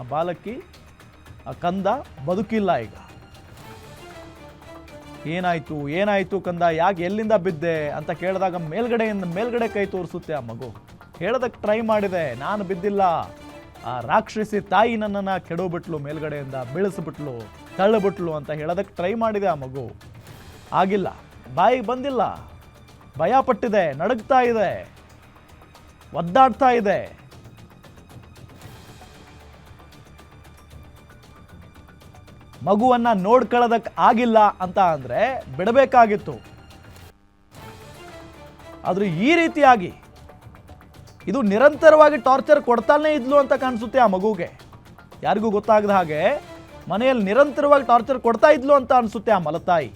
ಆ ಬಾಲಕಿ, ಆ ಕಂದ ಬದುಕಿಲ್ಲ ಈಗ. ಏನಾಯ್ತು ಏನಾಯ್ತು ಕಂದ ಯಾಕೆ ಎಲ್ಲಿಂದ ಬಿದ್ದೆ ಅಂತ ಕೇಳಿದಾಗ ಮೇಲ್ಗಡೆಯಿಂದ ಮೇಲ್ಗಡೆ ಕೈ ತೋರಿಸುತ್ತೆ ಆ ಮಗು. ಹೇಳೋದಕ್ಕೆ ಟ್ರೈ ಮಾಡಿದೆ, ನಾನು ಬಿದ್ದಿಲ್ಲ. ಆ ರಾಕ್ಷಸಿ ತಾಯಿ ನನ್ನನ್ನು ಕೆಡೋಬಿಟ್ಲು, ಮೇಲ್ಗಡೆಯಿಂದ ಬೀಳಿಸ್ಬಿಟ್ಲು, ತಳ್ಳಬಿಟ್ಲು ಅಂತ ಹೇಳೋದಕ್ಕೆ ಟ್ರೈ ಮಾಡಿದೆ ಆ ಮಗು. ಆಗಿಲ್ಲ ಬಾಯಿಗೆ ಬಂದಿಲ್ಲ. ಭಯ ಪಟ್ಟಿದೆ, ನಡುಗ್ತಾ ಇದೆ. ಒದ್ದಾಡ್ತಾ ಇದೆ. ಮಗುವನ್ನ ನೋಡ್ಕೊಳ್ಳೋದಕ್ಕೆ ಆಗಿಲ್ಲ ಅಂತ ಅಂದರೆ ಬಿಡಬೇಕಾಗಿತ್ತು. ಆದರೆ ಈ ರೀತಿಯಾಗಿ ಇದು ನಿರಂತರವಾಗಿ ಟಾರ್ಚರ್ ಕೊಡ್ತಾನೇ ಇದ್ಲು ಅಂತ ಕಾಣಿಸುತ್ತೆ ಆ ಮಗುಗೆ. ಯಾರಿಗೂ ಗೊತ್ತಾಗದ ಹಾಗೆ ಮನೆಯಲ್ಲಿ ನಿರಂತರವಾಗಿ ಟಾರ್ಚರ್ ಕೊಡ್ತಾ ಇದ್ಲು ಅಂತ ಅನಿಸುತ್ತೆ ಆ ಮಲತಾಯಿ.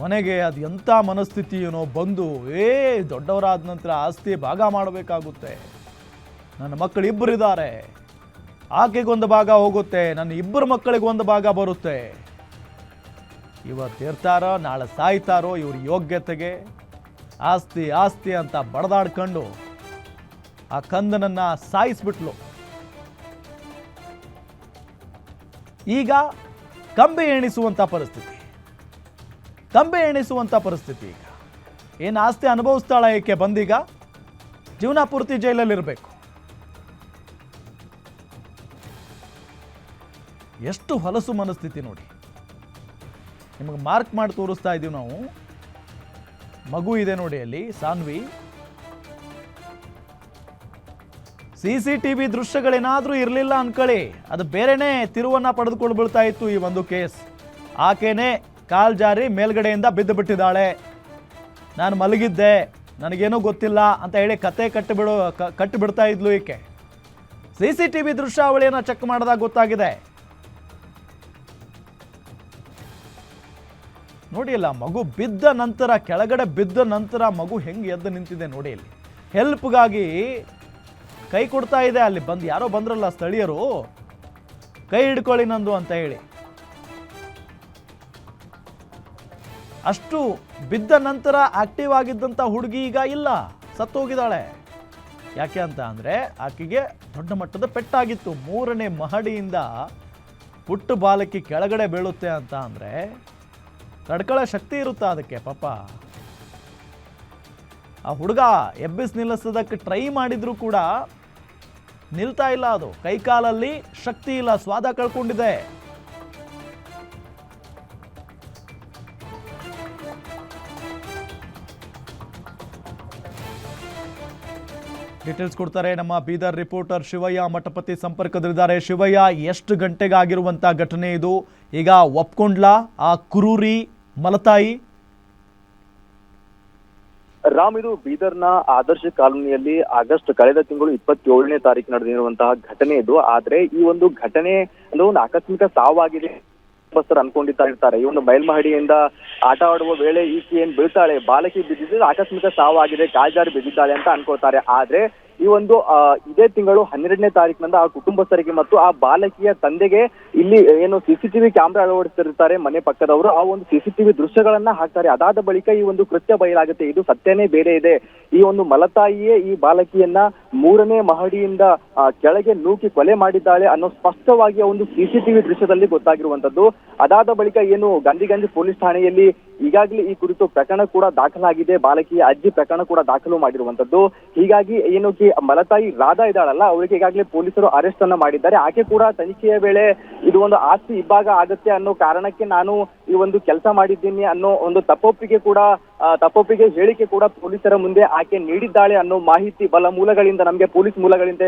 ಕೊನೆಗೆ ಅದು ಎಂಥ ಮನಸ್ಥಿತಿ ಏನೋ ಬಂದು, ಏ, ದೊಡ್ಡವರಾದ ನಂತರ ಆಸ್ತಿ ಭಾಗ ಮಾಡಬೇಕಾಗುತ್ತೆ. ನನ್ನ ಮಕ್ಕಳು ಇಬ್ಬರಿದ್ದಾರೆ ಆಕೆಗೊಂದು ಭಾಗ ಹೋಗುತ್ತೆ, ನನ್ನ ಇಬ್ಬರು ಮಕ್ಕಳಿಗೊಂದು ಭಾಗ ಬರುತ್ತೆ. ಇವತ್ತು ಇರ್ತಾರೋ, ನಾಳೆ ಸಾಯ್ತಾರೋ ಇವ್ರ ಯೋಗ್ಯತೆಗೆ. ಆಸ್ತಿ ಆಸ್ತಿ ಅಂತ ಬಡದಾಡ್ಕೊಂಡು ಆ ಕಂದನನ್ನು ಸಾಯಿಸ್ಬಿಟ್ಲು. ಈಗ ಕಂಬಿ ಎಣಿಸುವಂಥ ಪರಿಸ್ಥಿತಿ. ಕಂಬೆ ಎಣಿಸುವಂಥ ಪರಿಸ್ಥಿತಿ ಈಗ. ಏನು ಆಸ್ತಿ ಅನುಭವಿಸ್ತಾಳ ಏಕೆ ಬಂದೀಗ? ಜೀವನ ಪೂರ್ತಿ ಜೈಲಲ್ಲಿರಬೇಕು. ಎಷ್ಟು ಹೊಲಸು ಮನಸ್ಥಿತಿ ನೋಡಿ. ನಿಮಗೆ ಮಾರ್ಕ್ ಮಾಡಿ ತೋರಿಸ್ತಾ ಇದ್ದೀವಿ ನಾವು. ಮಗು ಇದೆ ನೋಡಿ ಅಲ್ಲಿ, Saanvi. C C T V ದೃಶ್ಯಗಳೇನಾದರೂ ಇರಲಿಲ್ಲ ಅನ್ಕೊಳ್ಳಿ ಅದು ಬೇರೆನೇ ತಿರುವನ್ನು ಪಡೆದುಕೊಂಡು ಬೀಳ್ತಾ ಇತ್ತು ಈ ಒಂದು ಕೇಸ್. ಆಕೆನೇ ಕಾಲ್ ಜಾರಿ ಮೇಲ್ಗಡೆಯಿಂದ ಬಿದ್ದು ಬಿಟ್ಟಿದ್ದಾಳೆ ನಾನು ಮಲಗಿದ್ದೆ, ನನಗೇನೂ ಗೊತ್ತಿಲ್ಲ ಅಂತ ಹೇಳಿ ಕತೆ ಕಟ್ಟಿಬಿಡು ಕಟ್ಟಿಬಿಡ್ತಾ ಇದ್ಲು ಈಕೆ. ಸಿ ಸಿ ಟಿ ವಿ ದೃಶ್ಯಾವಳಿಯನ್ನು ಚೆಕ್ ಮಾಡಿದಾಗ ಗೊತ್ತಾಗಿದೆ. ನೋಡಿ ಅಲ್ಲ, ಮಗು ಬಿದ್ದ ನಂತರ, ಕೆಳಗಡೆ ಬಿದ್ದ ನಂತರ ಮಗು ಹೆಂಗೆ ಎದ್ದು ನಿಂತಿದೆ ನೋಡಿ ಇಲ್ಲಿ. ಹೆಲ್ಪ್ಗಾಗಿ ಕೈ ಕೊಡ್ತಾ ಇದೆ ಅಲ್ಲಿ, ಬಂದು ಯಾರೋ ಬಂದ್ರಲ್ಲ ಸ್ಥಳೀಯರು. ಕೈ ಹಿಡ್ಕೊಳ್ಳಿ ನಂದು ಅಂತ ಹೇಳಿ. ಅಷ್ಟು ಬಿದ್ದ ನಂತರ ಆಕ್ಟಿವ್ ಆಗಿದ್ದಂಥ ಹುಡುಗಿ ಈಗ ಇಲ್ಲ. ಸತ್ತೋಗಿದ್ದಾಳೆ. ಯಾಕೆ ಅಂತ ಅಂದರೆ ಆಕೆಗೆ ದೊಡ್ಡ ಮಟ್ಟದ ಪೆಟ್ಟಾಗಿತ್ತು. ಮೂರನೇ ಮಹಡಿಯಿಂದ ಪುಟ್ಟ ಬಾಲಕಿ ಕೆಳಗಡೆ ಬೀಳುತ್ತೆ ಅಂತ ಅಂದರೆ ತಡ್ಕೊಳ್ಳೋ ಶಕ್ತಿ ಇರುತ್ತಾ ಅದಕ್ಕೆ ಪಾಪ. ಆ ಹುಡುಗ ಎಬ್ಬಿಸ್ ನಿಲ್ಲಿಸೋದಕ್ಕೆ ಟ್ರೈ ಮಾಡಿದರೂ ಕೂಡ ನಿಲ್ತಾ ಇಲ್ಲ ಅದು. ಕೈಕಾಲಲ್ಲಿ ಶಕ್ತಿ ಇಲ್ಲ, ಸ್ವಾದ ಕಳ್ಕೊಂಡಿದೆ. ಡೀಟೇಲ್ಸ್ ಕೊಡ್ತಾರೆ. ನಮ್ಮ ಬೀದರ್ ರಿಪೋರ್ಟರ್ ಶಿವಯ್ಯ ಮಠಪತಿ ಸಂಪರ್ಕದಲ್ಲಿದ್ದಾರೆ. ಶಿವಯ್ಯ, ಎಷ್ಟು ಗಂಟೆಗಾಗಿರುವಂತಹ ಘಟನೆ ಇದು? ಈಗ ಒಪ್ಕೊಂಡ್ಲಾ? ಆ ಕುರೂರಿ ಮಲತಾಯಿ? ರಾಮ್, ಇದು ಬೀದರ್ನ ಆದರ್ಶ ಕಾಲೋನಿಯಲ್ಲಿ ಆಗಸ್ಟ್ ಕಳೆದ ತಿಂಗಳು ಇಪ್ಪತ್ತೇಳನೇ ತಾರೀಕು ನಡೆದಿರುವಂತಹ ಘಟನೆ ಇದು. ಆದ್ರೆ ಈ ಒಂದು ಘಟನೆ ಒಂದು ಆಕಸ್ಮಿಕ ಸಾವಾಗಿದೆ. ಕುಟುಂಬಸ್ಥರು ಅನ್ಕೊಂಡಿತಾ ಇರ್ತಾರೆ. ಇವನು ಮೇಲ್ಮಹಡಿಯಿಂದ ಆಟ ಆಡುವ ವೇಳೆ ಈಕೆ ಏನ್ ಬೀಳ್ತಾಳೆ. ಬಾಲಕಿ ಬಿದ್ದಿದ್ದು ಆಕಸ್ಮಿಕ ಸಾವಾಗಿದೆ, ಕಾಲ್ಜಾರಿ ಬಿದ್ದಿದ್ದಾಳೆ ಅಂತ ಅನ್ಕೋತಾರೆ ಆದ್ರೆ ಈ ಒಂದು ಇದೇ ತಿಂಗಳು ಹನ್ನೆರಡನೇ ತಾರೀಕಿನಿಂದ ಆ ಕುಟುಂಬಸ್ಥರಿಗೆ ಮತ್ತು ಆ ಬಾಲಕಿಯ ತಂದೆಗೆ ಇಲ್ಲಿ ಏನು ಸಿಸಿಟಿವಿ ಕ್ಯಾಮೆರಾ ಅಳವಡಿಸಿರ್ತಾರೆ ಮನೆ ಪಕ್ಕದವರು. ಆ ಒಂದು ಸಿಸಿಟಿವಿ ದೃಶ್ಯಗಳನ್ನ ಹಾಕ್ತಾರೆ. ಅದಾದ ಬಳಿಕ ಈ ಒಂದು ಕೃತ್ಯ ಬಯಲಾಗುತ್ತೆ. ಇದು ಸತ್ಯನೇ ಬೇರೆ ಇದೆ. ಈ ಒಂದು ಮಲತಾಯಿಯೇ ಈ ಬಾಲಕಿಯನ್ನ ಮೂರನೇ ಮಹಡಿಯಿಂದ ಕೆಳಗೆ ನೂಕಿ ಕೊಲೆ ಮಾಡಿದ್ದಾಳೆ ಅನ್ನೋ ಸ್ಪಷ್ಟವಾಗಿ ಒಂದು ಸಿಸಿಟಿವಿ ದೃಶ್ಯದಲ್ಲಿ ಗೊತ್ತಾಗಿರುವಂತದ್ದು ಅದಾದ ಬಳಿಕ ಏನು ಗಾಂಧಿ ಗಾಂಧಿಗಂಜ್ ಪೊಲೀಸ್ ಠಾಣೆಯಲ್ಲಿ ಈಗಾಗಲೇ ಈ ಕುರಿತು ಪ್ರಕರಣ ಕೂಡ ದಾಖಲಾಗಿದೆ. ಬಾಲಕಿಯ ಅಜ್ಜಿ ಪ್ರಕರಣ ಕೂಡ ದಾಖಲು ಮಾಡಿರುವಂತದ್ದು. ಹೀಗಾಗಿ ಏನು ಮಲತಾಯಿ ರಾಧಾ ಇದ್ದಾಳಲ್ಲ, ಅವರಿಗೆ ಈಗಾಗಲೇ ಪೊಲೀಸರು ಅರೆಸ್ಟ್ ಅನ್ನ ಮಾಡಿದ್ದಾರೆ. ಆಕೆ ಕೂಡ ತನಿಖೆಯ ವೇಳೆ ಇದು ಒಂದು ಆಸ್ತಿ ಇಬ್ಬಾಗ ಆಗುತ್ತೆ ಅನ್ನೋ ಕಾರಣಕ್ಕೆ ನಾನು ಈ ಒಂದು ಕೆಲಸ ಮಾಡಿದ್ದೀನಿ ಅನ್ನೋ ಒಂದು ತಪ್ಪೊಪ್ಪಿಗೆ ಕೂಡ ತಪ್ಪೊಪ್ಪಿಗೆ ಹೇಳಿಕೆ ಕೂಡ ಪೊಲೀಸರ ಮುಂದೆ ಆಕೆ ನೀಡಿದ್ದಾಳೆ ಅನ್ನೋ ಮಾಹಿತಿ ಬಲ ಮೂಲಗಳಿಂದ, ನಮಗೆ ಪೊಲೀಸ್ ಮೂಲಗಳಿಂದ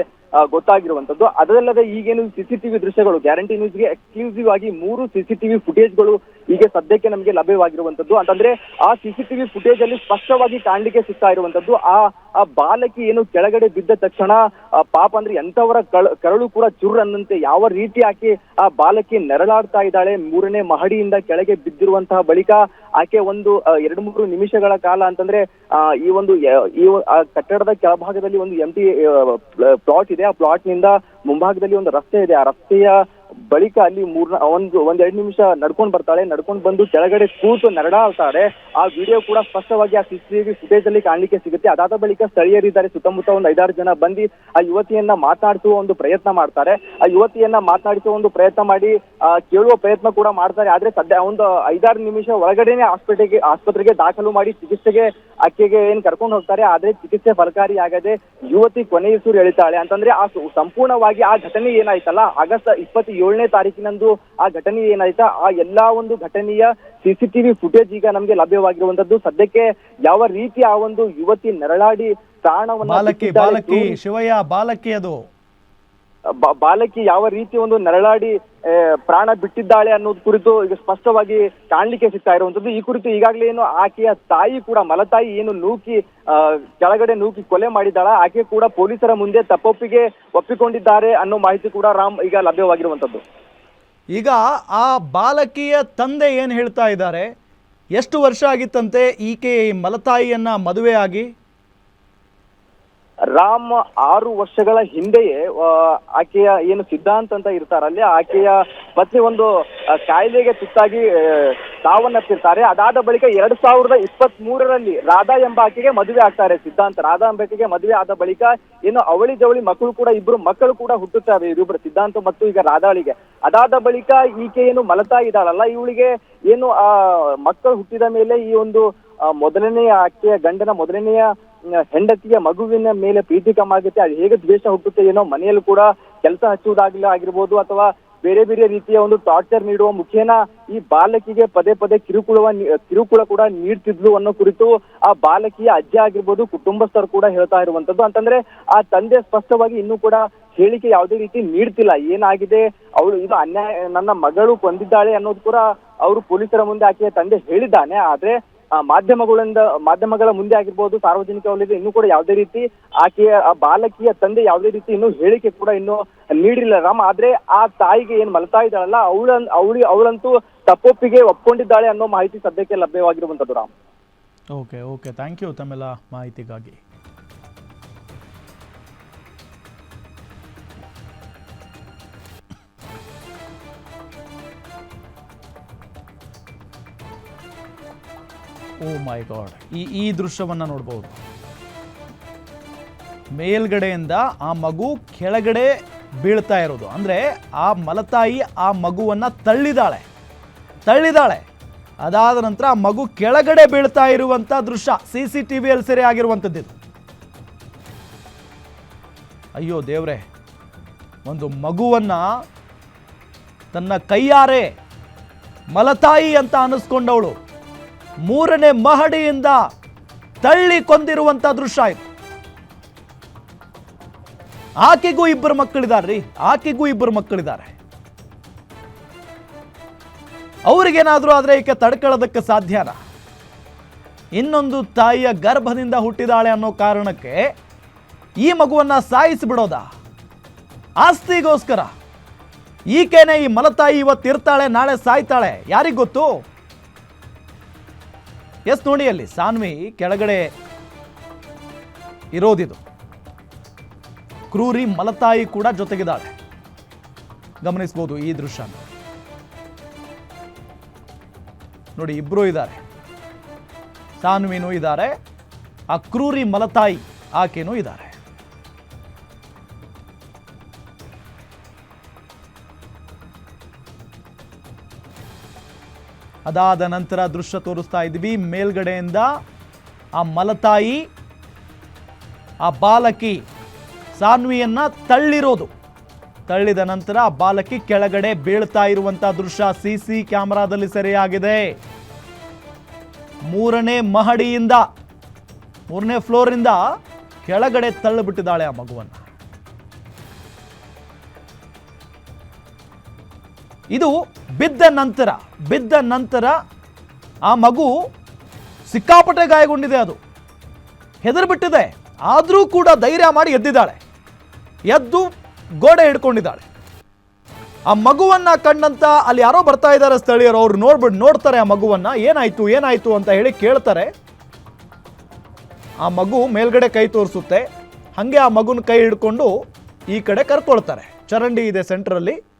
ಗೊತ್ತಾಗಿರುವಂತದ್ದು ಅದಲ್ಲದೆ ಈಗೇನು ಸಿಸಿಟಿವಿ ದೃಶ್ಯಗಳು ಗ್ಯಾರಂಟಿ ನ್ಯೂಸ್ಗೆ ಎಕ್ಸ್ಕ್ಲೂಸಿವ್ ಆಗಿ ಮೂರು ಸಿಸಿಟಿವಿ ಫುಟೇಜ್ಗಳು ಈಗ ಸದ್ಯಕ್ಕೆ ನಮಗೆ ಲಭ್ಯವಾಗಿರುವಂತದ್ದು ಅಂತಂದ್ರೆ ಆ ಸಿಸಿಟಿವಿ ಫುಟೇಜ್ ಅಲ್ಲಿ ಸ್ಪಷ್ಟವಾಗಿ ಕಾಣ್ಲಿಕ್ಕೆ ಸಿಗ್ತಾ ಇರುವಂತದ್ದು ಆ ಆ ಬಾಲಕಿ ಏನು ಕೆಳಗಡೆ ಬಿದ್ದ ತಕ್ಷಣ ಪಾಪ ಅಂದ್ರೆ ಎಂತವರ ಕರಳು ಕೂಡ ಚುರ್ ಅನ್ನಂತೆ ಯಾವ ರೀತಿ ಆಕೆ ಆ ಬಾಲಕಿ ನೆರಳಾಡ್ತಾ ಇದ್ದಾಳೆ ಮೂರನೇ ಮಹಡಿಯಿಂದ ಕೆಳಗೆ ಬಿದ್ದಿರುವಂತಹ ಬಳಿಕ ಆಕೆ ಒಂದು ಎರಡು ಮೂರು ನಿಮಿಷಗಳ ಕಾಲ ಅಂತಂದ್ರೆ ಈ ಒಂದು, ಈ ಕಟ್ಟಡದ ಕೆಳಭಾಗದಲ್ಲಿ ಒಂದು ಎಂಟಿ ಪ್ಲಾಟ್ ಇದೆ. ಆ ಪ್ಲಾಟ್ನಿಂದ ಮುಂಭಾಗದಲ್ಲಿ ಒಂದು ರಸ್ತೆ ಇದೆ. ಆ ರಸ್ತೆಯ ಬಳಿಕ ಅಲ್ಲಿ ಮೂರ್ನ ಒಂದು, ಒಂದೆರಡು ನಿಮಿಷ ನಡ್ಕೊಂಡ್ ಬರ್ತಾಳೆ, ನಡ್ಕೊಂಡ್ ಬಂದು ಕೆಳಗಡೆ ಕೂತು ನರಳಾಡ್ತಾಳೆ ಆ ವಿಡಿಯೋ ಕೂಡ ಸ್ಪಷ್ಟವಾಗಿ ಆ ಸಿಸಿಟಿವಿ ಫುಟೇಜ್ ಅಲ್ಲಿ ಕಾಣಲಿಕ್ಕೆ ಸಿಗುತ್ತೆ. ಅದಾದ ಬಳಿಕ ಸ್ಥಳೀಯರಿದ್ದಾರೆ, ಸುತ್ತಮುತ್ತ ಒಂದು ಐದಾರು ಜನ ಬಂದು ಆ ಯುವತಿಯನ್ನ ಮಾತನಾಡಿಸುವ ಒಂದು ಪ್ರಯತ್ನ ಮಾಡ್ತಾರೆ. ಆ ಯುವತಿಯನ್ನ ಮಾತನಾಡಿಸುವ ಒಂದು ಪ್ರಯತ್ನ ಮಾಡಿ ಕೇಳುವ ಪ್ರಯತ್ನ ಕೂಡ ಮಾಡ್ತಾರೆ. ಆದ್ರೆ ಸದ್ಯ ಒಂದು ಐದಾರು ನಿಮಿಷ ಒಳಗಡೆನೆ ಆಸ್ಪತ್ರೆಗೆ ಆಸ್ಪತ್ರೆಗೆ ದಾಖಲು ಮಾಡಿ ಚಿಕಿತ್ಸೆಗೆ ಆಕೆಗೆ ಏನ್ ಕರ್ಕೊಂಡು ಹೋಗ್ತಾರೆ. ಆದ್ರೆ ಚಿಕಿತ್ಸೆ ಫಲಕಾರಿ ಆಗದೆ ಯುವತಿ ಕೊನೆಯುಸೂರು ಎಳಿತಾಳೆ. ಅಂತಂದ್ರೆ ಆ ಸಂಪೂರ್ಣವಾಗಿ ಆ ಘಟನೆ ಏನಾಯ್ತಲ್ಲ? ಆಗಸ್ಟ್ ಇಪ್ಪತ್ತೇಳನೇ ತಾರೀಕಿನಂದು ಆ ಘಟನೆ ಏನಾಯ್ತಾ? ಆ ಎಲ್ಲಾ ಒಂದು ಘಟನೆಯ ಸಿಸಿಟಿವಿ ಫುಟೇಜ್ ಈಗ ನಮ್ಗೆ ಲಭ್ಯವಾಗಿರುವಂತದ್ದು. ಸದ್ಯಕ್ಕೆ ಯಾವ ರೀತಿ ಆ ಒಂದು ಯುವತಿ ನರಳಾಡಿ ಪ್ರಾಣವನ್ನ ಬಾಲಕಿ ಬಾಲಕಿ ಶಿವಯ್ಯ ಬಾಲಕಿ ಅದು. ಬಾಲಕಿ ಯಾವ ರೀತಿ ಒಂದು ನರಳಾಡಿ ಪ್ರಾಣ ಬಿಟ್ಟಿದ್ದಾಳೆ ಅನ್ನೋದು ಕುರಿತು ಈಗ ಸ್ಪಷ್ಟವಾಗಿ ಕಾಣಲಿಕ್ಕೆ ಸಿಗ್ತಾ ಇರುವಂತದ್ದು ಈ ಕುರಿತು ಈಗಾಗಲೇ ಏನು ಆಕೆಯ ತಾಯಿ ಕೂಡ, ಮಲತಾಯಿ ಏನು ನೂಕಿ ಕೆಳಗಡೆ ನೂಕಿ ಕೊಲೆ ಮಾಡಿದ್ದಾಳ? ಆಕೆ ಕೂಡ ಪೊಲೀಸರ ಮುಂದೆ ತಪ್ಪೊಪ್ಪಿಗೆ ಒಪ್ಪಿಕೊಂಡಿದ್ದಾರೆ ಅನ್ನೋ ಮಾಹಿತಿ ಕೂಡ ರಾಮ್ ಈಗ ಲಭ್ಯವಾಗಿರುವಂತದ್ದು ಈಗ ಆ ಬಾಲಕಿಯ ತಂದೆ ಏನು ಹೇಳ್ತಾ ಇದ್ದಾರೆ? ಎಷ್ಟು ವರ್ಷ ಆಗಿತ್ತಂತೆ ಈಕೆ ಮಲತಾಯಿಯನ್ನ ಮದುವೆ ಆಗಿ ರಾಮ್ ಆರು ವರ್ಷಗಳ ಹಿಂದೆಯೇ ಆಕೆಯ ಏನು ಸಿದ್ಧಾಂತ ಅಂತ ಇರ್ತಾರಲ್ಲಿ ಆಕೆಯ ಪತ್ನಿ ಒಂದು ಕಾಯಿಲೆಗೆ ತುತ್ತಾಗಿ ಸಾವನ್ನಪ್ಪಿರ್ತಾರೆ. ಅದಾದ ಬಳಿಕ ಎರಡ್ ಸಾವಿರದ ಇಪ್ಪತ್ತ್ ಮೂರರಲ್ಲಿ ರಾಧಾ ಎಂಬ ಆಕೆಗೆ ಮದುವೆ ಆಗ್ತಾರೆ ಸಿದ್ಧಾಂತ. ರಾಧಾ ಎಂಬ ಆಕೆಗೆ ಮದುವೆ ಆದ ಬಳಿಕ ಏನು ಅವಳಿ ಜವಳಿ ಮಕ್ಕಳು ಕೂಡ, ಇಬ್ರು ಮಕ್ಕಳು ಕೂಡ ಹುಟ್ಟುತ್ತಾರೆ ಇವರಿಬ್ರು ಸಿದ್ಧಾಂತ ಮತ್ತು ಈಗ ರಾಧಾಳಿಗೆ ಅದಾದ ಬಳಿಕ ಈಕೆ ಏನು ಮಲತಾ ಇದ್ದಾಳಲ್ಲ, ಇವಳಿಗೆ ಏನು, ಆ, ಮಕ್ಕಳು ಹುಟ್ಟಿದ ಮೇಲೆ ಈ ಒಂದು ಮೊದಲನೆಯ ಆಕೆಯ ಗಂಡನ ಮೊದಲನೆಯ ಹೆಂಡತಿಯ ಮಗುವಿನ ಮೇಲೆ ಪ್ರೀತಿ ಕಮ್ಮ ಆಗುತ್ತೆ, ಅದು ಹೇಗೆ ದ್ವೇಷ ಹುಟ್ಟುತ್ತೆ ಏನೋ ಮನೆಯಲ್ಲೂ ಕೂಡ ಕೆಲಸ ಹಚ್ಚುವುದಾಗಿಲ್ಲ ಆಗಿರ್ಬೋದು ಅಥವಾ ಬೇರೆ ಬೇರೆ ರೀತಿಯ ಒಂದು ಟಾರ್ಚರ್ ನೀಡುವ ಮುಖೇನ ಈ ಬಾಲಕಿಗೆ ಪದೇ ಪದೇ ಕಿರುಕುಳವ ಕಿರುಕುಳ ಕೂಡ ನೀಡ್ತಿದ್ಲು ಅನ್ನೋ ಕುರಿತು ಆ ಬಾಲಕಿಯ ಅಜ್ಜ ಆಗಿರ್ಬೋದು ಕುಟುಂಬಸ್ಥರು ಕೂಡ ಹೇಳ್ತಾ ಇರುವಂತದ್ದು ಅಂತಂದ್ರೆ ಆ ತಂದೆ ಸ್ಪಷ್ಟವಾಗಿ ಇನ್ನೂ ಕೂಡ ಹೇಳಿಕೆ ಯಾವುದೇ ರೀತಿ ನೀಡ್ತಿಲ್ಲ. ಏನಾಗಿದೆ? ಅವಳು ಇದು ಅನ್ಯಾಯ, ನನ್ನ ಮಗಳು ಕೊಂದಿದ್ದಾಳೆ ಅನ್ನೋದು ಕೂಡ ಅವರು ಪೊಲೀಸರ ಮುಂದೆ ಆಕೆಯ ತಂದೆ ಹೇಳಿದ್ದಾನೆ. ಆದ್ರೆ ಮಾಧ್ಯಮಗಳಿಂದ, ಮಾಧ್ಯಮಗಳ ಮುಂದೆ ಆಗಿರ್ಬೋದು, ಸಾರ್ವಜನಿಕ ವಲಯದ ಇನ್ನೂ ಕೂಡ ಯಾವುದೇ ರೀತಿ ಆಕೆಯ ಬಾಲಕಿಯ ತಂದೆ ಯಾವುದೇ ರೀತಿ ಇನ್ನೂ ಹೇಳಿಕೆ ಕೂಡ ಇನ್ನೂ ನೀಡಿಲ್ಲ ರಾಮ್. ಆದ್ರೆ ಆ ತಾಯಿಗೆ ಏನ್ ಮಲತಾ ಇದ್ದಾಳಲ್ಲ, ಅವಳ, ಅವಳಿ, ಅವಳಂತೂ ತಪ್ಪೊಪ್ಪಿಗೆ ಒಪ್ಕೊಂಡಿದ್ದಾಳೆ ಅನ್ನೋ ಮಾಹಿತಿ ಸದ್ಯಕ್ಕೆ ಲಭ್ಯವಾಗಿರುವಂತದ್ದು Ram. Okay okay thank you ತಮ್ಮೆಲ್ಲ ಮಾಹಿತಿಗಾಗಿ. Oh my God. ಈ ಈ ದೃಶ್ಯವನ್ನು ನೋಡ್ಬೋದು. ಮೇಲ್ಗಡೆಯಿಂದ ಆ ಮಗು ಕೆಳಗಡೆ ಬೀಳ್ತಾ ಇರೋದು. ಅಂದರೆ ಆ ಮಲತಾಯಿ ಆ ಮಗುವನ್ನು ತಳ್ಳಿದಾಳೆ. ತಳ್ಳಿದಾಳೆ. ಅದಾದ ನಂತರ ಆ ಮಗು ಕೆಳಗಡೆ ಬೀಳ್ತಾ ಇರುವಂಥ ದೃಶ್ಯ, ಸಿ ಸಿ ಟಿ ವಿಯಲ್ಲಿ ಸೆರೆ ಆಗಿರುವಂಥದ್ದು ಅಯ್ಯೋ ದೇವ್ರೆ, ಒಂದು ಮಗುವನ್ನು ತನ್ನ ಕೈಯಾರೆ ಮಲತಾಯಿ ಅಂತ ಅನ್ನಿಸ್ಕೊಂಡವಳು ಮೂರನೇ ಮಹಡಿಯಿಂದ ತಳ್ಳಿ ಕೊಂದಿರುವಂಥ ದೃಶ್ಯ ಇದು. ಆಕೆಗೂ ಇಬ್ಬರು ಮಕ್ಕಳಿದ್ದಾರೆ ಆಕೆಗೂ ಇಬ್ಬರು ಮಕ್ಕಳಿದ್ದಾರೆ. ಅವ್ರಿಗೇನಾದ್ರೂ ಆದ್ರೆ ಈಕೆ ತಡ್ಕೊಳ್ಳೋದಕ್ಕೆ ಸಾಧ್ಯನ? ಇನ್ನೊಂದು ತಾಯಿಯ ಗರ್ಭದಿಂದ ಹುಟ್ಟಿದಾಳೆ ಅನ್ನೋ ಕಾರಣಕ್ಕೆ ಈ ಮಗುವನ್ನ ಸಾಯಿಸಿಬಿಡೋದ ಆಸ್ತಿಗೋಸ್ಕರ. ಈಕೆನೆ ಈ ಮಲತಾಯಿ ಇವತ್ತು ಇರ್ತಾಳೆ ನಾಳೆ ಸಾಯ್ತಾಳೆ. ಯಾರಿಗ್ ಗೊತ್ತು? ಎಸ್ ನೋಡಿ ಅಲ್ಲಿ, ಸಾನ್ವಿ ಕೆಳಗಡೆ ಇರೋದಿದು. ಕ್ರೂರಿ ಮಲತಾಯಿ ಕೂಡ ಜೊತೆಗಿದ್ದಾಳೆ. ಗಮನಿಸ್ಬೋದು ಈ ದೃಶ್ಯ ನೋಡಿ, ಇಬ್ರು ಇದ್ದಾರೆ. ಸಾನ್ವಿನೂ ಇದ್ದಾರೆ, ಆ ಕ್ರೂರಿ ಮಲತಾಯಿ ಆಕೆನೂ ಇದ್ದಾರೆ. ಅದಾದ ನಂತರ ದೃಶ್ಯ ತೋರಿಸ್ತಾ ಇದ್ವಿ. ಮೇಲ್ಗಡೆಯಿಂದ ಆ ಮಲತಾಯಿ, ಆ ಬಾಲಕಿ ಸಾನ್ವಿಯನ್ನ ತಳ್ಳಿರೋದು. ತಳ್ಳಿದ ನಂತರ ಆ ಬಾಲಕಿ ಕೆಳಗಡೆ ಬೀಳ್ತಾ ಇರುವಂತಹ ದೃಶ್ಯ ಸಿ ಸಿ ಕ್ಯಾಮೆರಾದಲ್ಲಿ ಸೆರೆಯಾಗಿದೆ. ಮೂರನೇ ಮಹಡಿಯಿಂದ, ಮೂರನೇ ಫ್ಲೋರಿಂದ ಕೆಳಗಡೆ ತಳ್ಳಿಬಿಟ್ಟಿದ್ದಾಳೆ ಆ ಮಗುವನ್ನು. ಇದು ಬಿದ್ದ ನಂತರ ಬಿದ್ದ ನಂತರ ಆ ಮಗು ಸಿಕ್ಕಾಪಟ್ಟೆ ಗಾಯಗೊಂಡಿದೆ ಅದು. ಹೆದರ್ಬಿಟ್ಟಿದೆ. ಆದರೂ ಕೂಡ ಧೈರ್ಯ ಮಾಡಿ ಎದ್ದಿದ್ದಾಳೆ. ಎದ್ದು ಗೋಡೆ ಹಿಡ್ಕೊಂಡಿದ್ದಾಳೆ. ಆ ಮಗುವನ್ನ ಕಂಡಂತ ಅಲ್ಲಿ ಯಾರೋ ಬರ್ತಾ ಇದ್ದಾರೆ ಸ್ಥಳೀಯರು, ಅವ್ರು ನೋಡ್ಬಿಟ್ಟು ನೋಡ್ತಾರೆ ಆ ಮಗುವನ್ನ. ಏನಾಯ್ತು ಏನಾಯ್ತು ಅಂತ ಹೇಳಿ ಕೇಳ್ತಾರೆ. ಆ ಮಗು ಮೇಲ್ಗಡೆ ಕೈ ತೋರಿಸುತ್ತೆ. ಹಾಗೆ ಆ ಮಗುನ ಕೈ ಹಿಡ್ಕೊಂಡು ಈ ಕಡೆ ಕರ್ಕೊಳ್ತಾರೆ. ಚರಂಡಿ ಇದೆ ಸೆಂಟ್ರಲ್ಲಿ